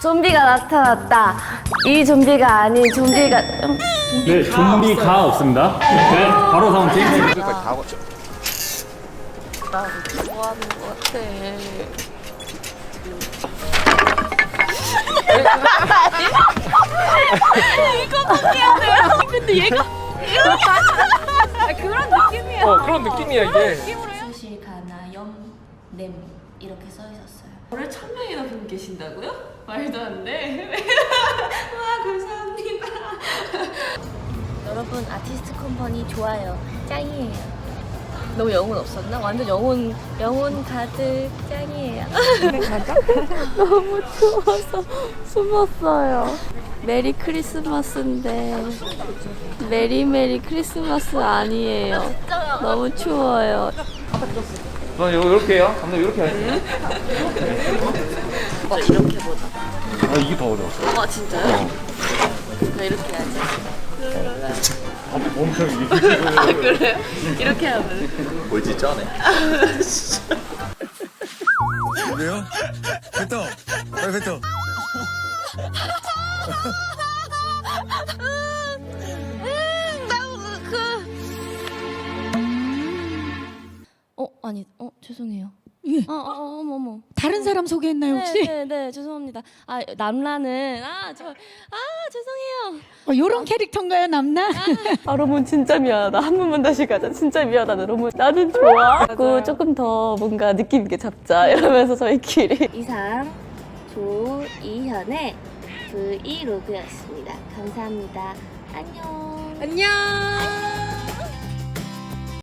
좀비가 나타났다. 이 좀비가 아닌 좀비가 음, 네, 좀비 가 없습니다. 네, 바로 다음 게임. 나 좋아하는 것 같아. 어 그런 느낌이야 이게. 수시 가나 염 냄 이렇게 써 있었어요. 저를 천 명이나 분 계신다고요? 말도 안 돼. 와 감사합니다. 여러분 아티스트 컴퍼니 좋아요. 짱이에요. 너무 영혼 없었나? 완전 영혼 영혼 가득 짱이에요. 너무 추워서 숨었어요. 메리 크리스마스인데 메리 메리 크리스마스 아니에요. 너무 추워요. 너 이렇게 해요? 감독 이렇게 해야지. 어, 이렇게 보자. 아 이게 더 어려워. 아 진짜요? 나 이렇게 해야지. 엄청 이게. 아 그래요? 이렇게 하면. 뭘지 쩌네. 왜요? 뱉어! 빨리 뱉어! 어 아니 어 죄송해요. 예. 어, 어, 어 어머 어머. 다른 사람 소개했나요 혹시? 네, 네, 네, 죄송합니다. 아, 남라는 아, 저, 아, 죄송해요. 어, 요런 캐릭터인가요 남나? 아, 여러분 진짜 미안하다. 한 번만 다시 가자. 진짜 미안하다, 여러분. 나는 좋아. 고 조금 더 뭔가 느낌 있게 잡자. 이러면서 저희끼리. 이상 조이현의 브이로그였습니다. 감사합니다. 안녕. 안녕.